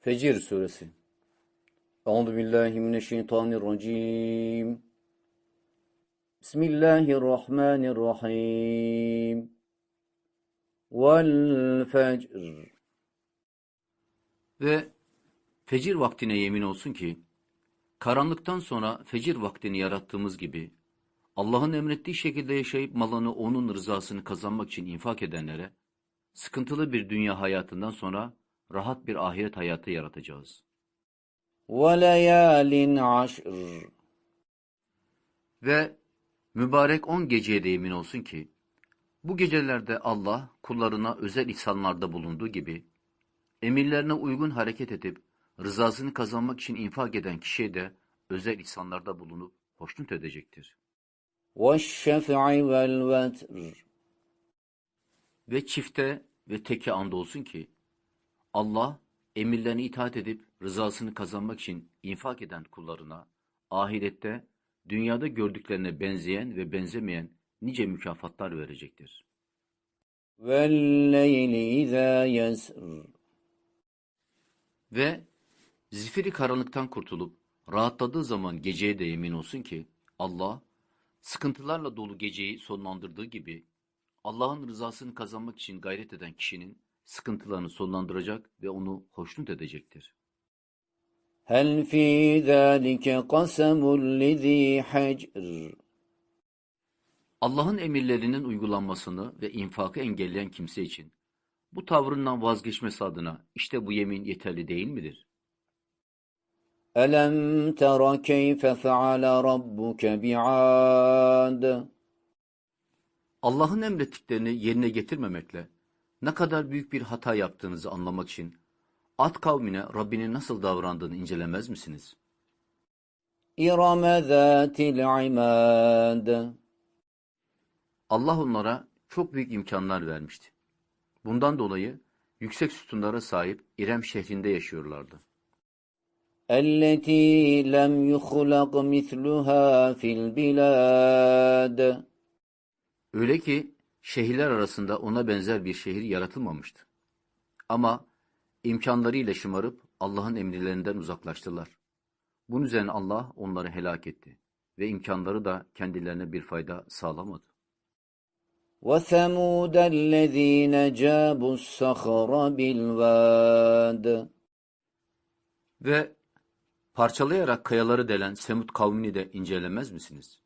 Fecir suresi. Euzu billahi mineşşeytanirracim. Bismillahirrahmanirrahim. Vel fecr. Ve fecir vaktine yemin olsun ki, karanlıktan sonra fecir vaktini yarattığımız gibi, Allah'ın emrettiği şekilde yaşayıp malını onun rızasını kazanmak için infak edenlere, sıkıntılı bir dünya hayatından sonra rahat bir ahiret hayatı yaratacağız. Aşr. Ve mübarek on geceye de yemin olsun ki, bu gecelerde Allah kullarına özel ihsanlarda bulunduğu gibi, emirlerine uygun hareket edip, rızasını kazanmak için infak eden kişiye de özel ihsanlarda bulunup hoşnut edecektir. Vel vetr. Ve çifte ve teke andolsun ki, Allah emirlerine itaat edip rızasını kazanmak için infak eden kullarına, ahirette dünyada gördüklerine benzeyen ve benzemeyen nice mükafatlar verecektir. Ve zifiri karanlıktan kurtulup rahatladığı zaman geceye de yemin olsun ki Allah sıkıntılarla dolu geceyi sonlandırdığı gibi Allah'ın rızasını kazanmak için gayret eden kişinin sıkıntılarını sonlandıracak ve onu hoşnut edecektir. Hel fî zâlike kasemul hecr. Allah'ın emirlerinin uygulanmasını ve infakı engelleyen kimse için bu tavrından vazgeçmesi adına işte bu yemin yeterli değil midir? Elem tera keyfe feale rabbuke bi'ad. Allah'ın emrettiklerini yerine getirmemekle ne kadar büyük bir hata yaptığınızı anlamak için Ad kavmine Rabbinin nasıl davrandığını incelemez misiniz? İrame zâtil imad. Allah onlara çok büyük imkanlar vermişti. Bundan dolayı yüksek sütunlara sahip İrem şehrinde yaşıyorlardı. Elleti lem yuhlak misluha fil bilad. Öyle ki şehirler arasında ona benzer bir şehir yaratılmamıştı. Ama imkanlarıyla şımarıp Allah'ın emirlerinden uzaklaştılar. Bunun üzerine Allah onları helak etti ve imkanları da kendilerine bir fayda sağlamadı. وثمود الذين جابوا الصخر بالواد Ve parçalayarak kayaları delen Semud kavmini de incelemez misiniz?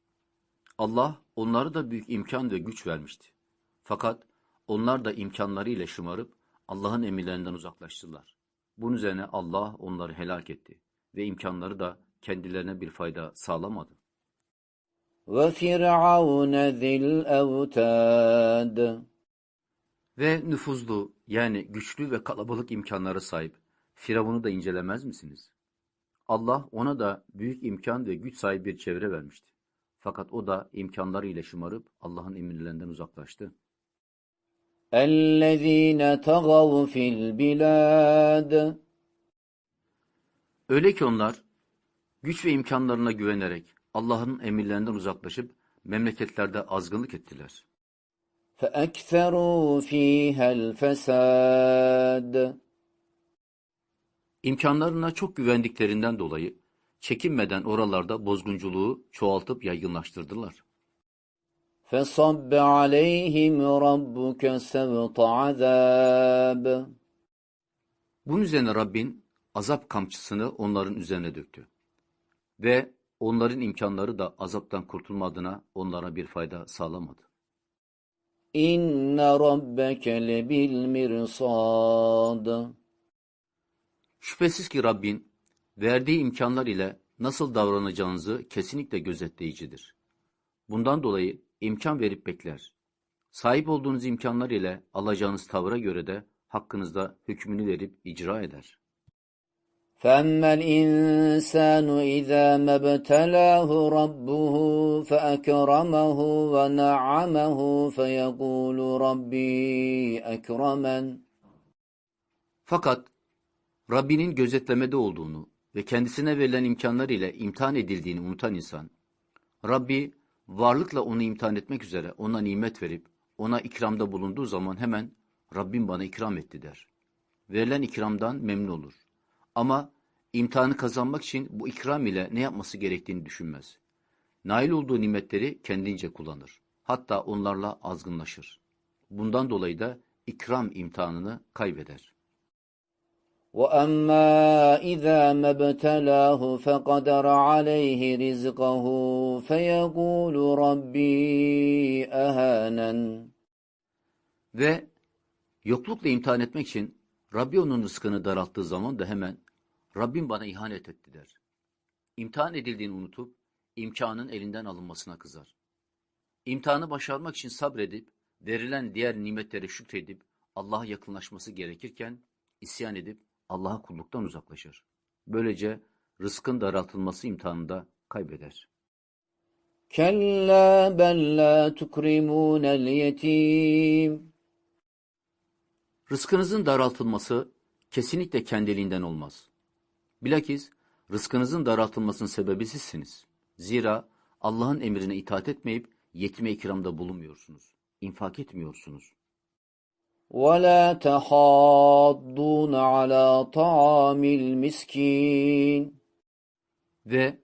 Allah onlara da büyük imkan ve güç vermişti. Fakat onlar da imkanlarıyla şımarıp Allah'ın emirlerinden uzaklaştılar. Bunun üzerine Allah onları helak etti ve imkanları da kendilerine bir fayda sağlamadı. وفرعون ذي الأوتاد Ve nüfuzlu yani güçlü ve kalabalık imkanlara sahip Firavun'u da incelemez misiniz? Allah ona da büyük imkan ve güç sahibi bir çevre vermişti. Fakat o da imkanlarıyla şımarıp Allah'ın emirlerinden uzaklaştı. الذين طغوا في البلاد Öyle ki onlar güç ve imkanlarına güvenerek Allah'ın emirlerinden uzaklaşıp memleketlerde azgınlık ettiler. فأكثروا فيها الفساد İmkanlarına çok güvendiklerinden dolayı çekinmeden oralarda bozgunculuğu çoğaltıp yaygınlaştırdılar. فصب عليهم ربك سوط عذاب Bunun üzerine Rabbin azap kamçısını onların üzerine döktü. Ve onların imkanları da azaptan kurtulma adına onlara bir fayda sağlamadı. إن ربك لبالمرصاد Şüphesiz ki Rabbin verdiği imkanlar ile nasıl davranacağınızı kesinlikle gözetleyicidir. Bundan dolayı imkan verip bekler. Sahip olduğunuz imkanlar ile alacağınız tavra göre de hakkınızda hükmünü verip icra eder. فأما الإنسان إذا ما ابتلاه ربه فأكرمه ونعمه فيقول ربي أكرمن Fakat Rabbinin gözetlemede olduğunu ve kendisine verilen imkanlar ile imtihan edildiğini unutan insan, Rabbi varlıkla onu imtihan etmek üzere ona nimet verip ona ikramda bulunduğu zaman hemen Rabbim bana ikram etti der. Verilen ikramdan memnun olur. Ama imtihanı kazanmak için bu ikram ile ne yapması gerektiğini düşünmez. Nail olduğu nimetleri kendince kullanır. Hatta onlarla azgınlaşır. Bundan dolayı da ikram imtihanını kaybeder. وَأَمَّا إِذَا مَا ابْتَلَاهُ فَقَدَرَ عَلَيْهِ رِزْقَهُ فَيَقُولُ رَبِّي أَهَانَنِ Ve yoklukla imtihan etmek için Rabbi onun rızkını daralttığı zaman da hemen Rabbim bana ihanet etti der. İmtihan edildiğini unutup imkanın elinden alınmasına kızar. İmtihanı başarmak için sabredip verilen diğer nimetlere şükredip Allah'a yakınlaşması gerekirken isyan edip Allah'a kulluktan uzaklaşır. Böylece rızkın daraltılması imtihanında kaybeder. Kella bel tukrimunel yetim. Rızkınızın daraltılması kesinlikle kendiliğinden olmaz. Bilakis rızkınızın daraltılmasının sebebi sizsiniz. Zira Allah'ın emrine itaat etmeyip yetime ikramda bulunmuyorsunuz. İnfak etmiyorsunuz. وَلَا تَحَاضُّونَ عَلَى طَعَامِ الْمِسْكِينِ Ve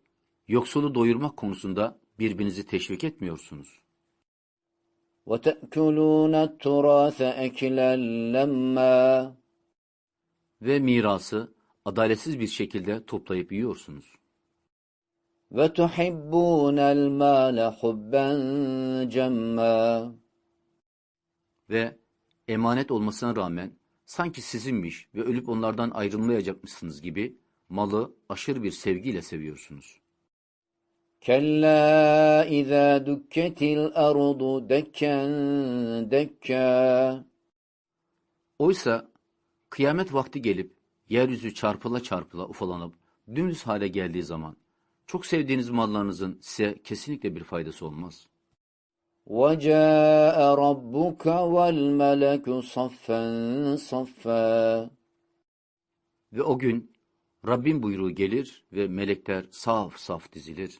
yoksulu doyurmak konusunda birbirinizi teşvik etmiyorsunuz. وَتَأْكُلُونَ التُّرَاثَ أَكْلًا لَمًّا Ve mirası adaletsiz bir şekilde toplayıp yiyorsunuz. وَتُحِبُّونَ الْمَالَ حُبًّا جَمًّا Ve emanet olmasına rağmen sanki sizinmiş ve ölüp onlardan ayrılmayacakmışsınız gibi malı aşırı bir sevgiyle seviyorsunuz. Kella izâ dükketil ardu dekken dekka. Oysa kıyamet vakti gelip yeryüzü çarpıla çarpıla ufalanıp dümdüz hale geldiği zaman çok sevdiğiniz mallarınızın size kesinlikle bir faydası olmaz.'' وَجَاءَ رَبُّكَ وَالْمَلَكُ صَفًّا صَفًّا Ve o gün Rabbin buyruğu gelir ve melekler saf saf dizilir.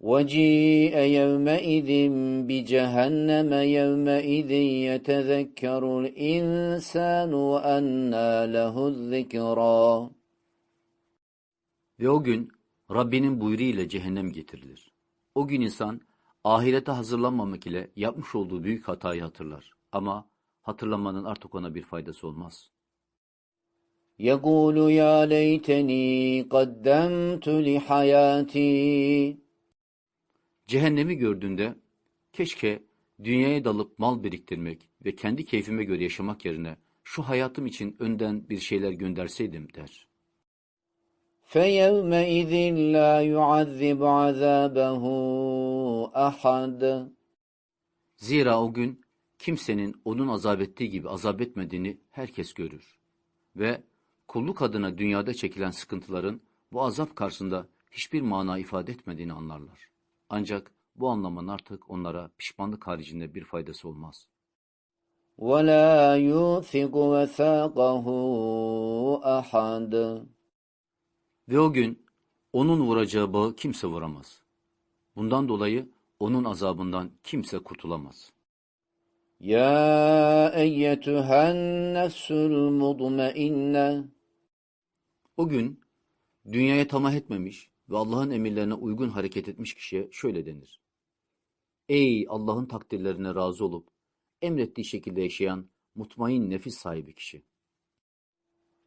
وَجِيءَ يَوْمَئِذٍ بِجَهَنَّمَ يَوْمَئِذٍ يَتَذَكَّرُ الْإِنسَانُ وَأَنَّى لَهُ الذِّكْرَى Ve o gün Rabbinin buyruğu ile cehennem getirilir. O gün insan ahirete hazırlanmamak ile yapmış olduğu büyük hatayı hatırlar. Ama hatırlamanın artık ona bir faydası olmaz. يَقُولُ يَا لَيْتَنِي قَدَّمْتُ لِحَيَاتِي Cehennemi gördüğünde keşke dünyaya dalıp mal biriktirmek ve kendi keyfime göre yaşamak yerine şu hayatım için önden bir şeyler gönderseydim der. فَيَوْمَئِذٍ لَا يُعَذِّبُ عَذَابَهُ أَحَدٌ Zira o gün kimsenin onun azap ettiği gibi azap etmediğini herkes görür. Ve kulluk adına dünyada çekilen sıkıntıların bu azap karşısında hiçbir mana ifade etmediğini anlarlar. Ancak bu anlamın artık onlara pişmanlık haricinde bir faydası olmaz. وَلَا يُوثِقُ وَثَاقَهُ أَحَدٌ Ve o gün onun vuracağı bağı kimse vuramaz. Bundan dolayı onun azabından kimse kurtulamaz. Ya eyyetühen nefsül mudmeinne O gün dünyaya tamah etmemiş ve Allah'ın emirlerine uygun hareket etmiş kişiye şöyle denir. Ey Allah'ın takdirlerine razı olup emrettiği şekilde yaşayan mutmain nefis sahibi kişi.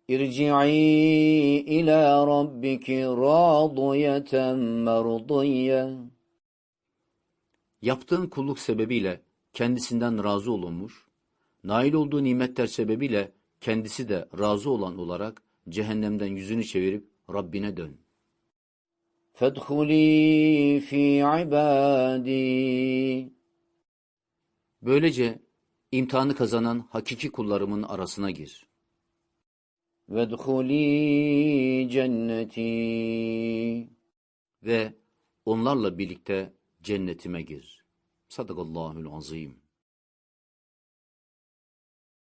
İrci'i ila rabbiki radiyeten merdiyye Yaptığın kulluk sebebiyle kendisinden razı olunmuş, nail olduğu nimetler sebebiyle kendisi de razı olan olarak cehennemden yüzünü çevirip Rabbine dön. فادخلي في عبادي Böylece imtihanı kazanan hakiki kullarımın arasına gir. وادخلي جنتي ve onlarla birlikte cennetime gir. Sadakallahül azim.